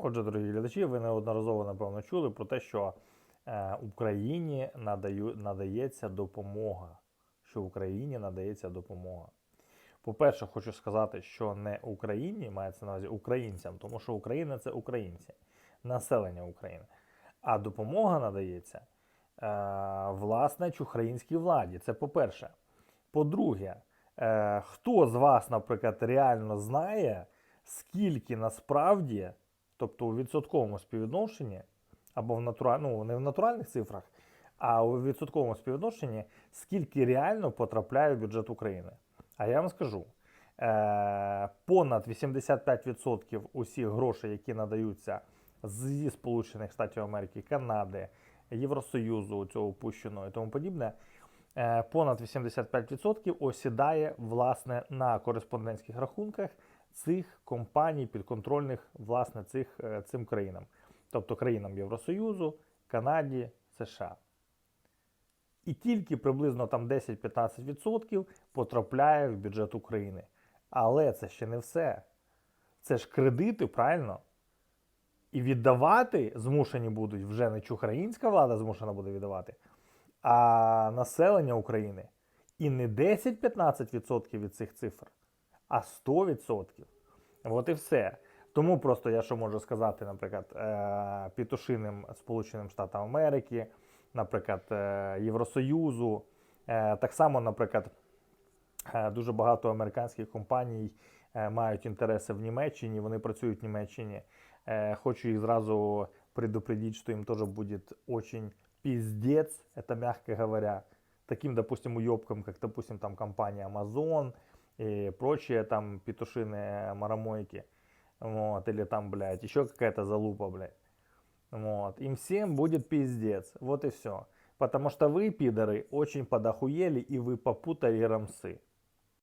Отже, дорогі глядачі, ви неодноразово напевно чули про те, що е, Україні надаю, надається допомога. Що Україні надається допомога. По-перше, хочу сказати, що не Україні мається на увазі українцям, тому що Україна це українці, населення України. А допомога надається е, власне чухраїнській владі. Це по-перше. По-друге, е, хто з вас, наприклад, реально знає, скільки насправді, тобто у відсотковому співвідношенні, або в натура... ну, не в натуральних цифрах, а у відсотковому співвідношенні, скільки реально потрапляє в бюджет України. А я вам скажу, е, понад 85% усіх грошей, які надаються зі Сполучених Штатів Америки, Канади, Євросоюзу, цього опущеного і тому подібне, понад 85% осідає власне на кореспондентських рахунках цих компаній підконтрольних власне цих, е, цим країнам, тобто країнам Євросоюзу, Канаді, США. І тільки приблизно там 10-15% потрапляє в бюджет України. Але це ще не все. Це ж кредити, правильно? І віддавати змушені будуть вже не чухраїнська влада змушена буде віддавати, а населення України. І не 10-15% від цих цифр, а 100%. От і все. Тому просто я що можу сказати, наприклад, е, Пітушиним Сполученим Штатам Америки, наприклад, е, Євросоюзу. Е, Так само, наприклад, дуже багато американських компаній мають інтереси в Німеччині, вони працюють в Німеччині. Хочу их сразу предупредить, что им тоже будет очень пиздец, это мягко говоря, таким, допустим, уебкам, как, допустим, там компания Amazon и прочие там петушиные марамойки, вот, или там, блядь, еще какая-то залупа, блядь, вот, им всем будет пиздец, вот и все. Потому что вы, пидоры, очень подохуели и вы попутали рамсы.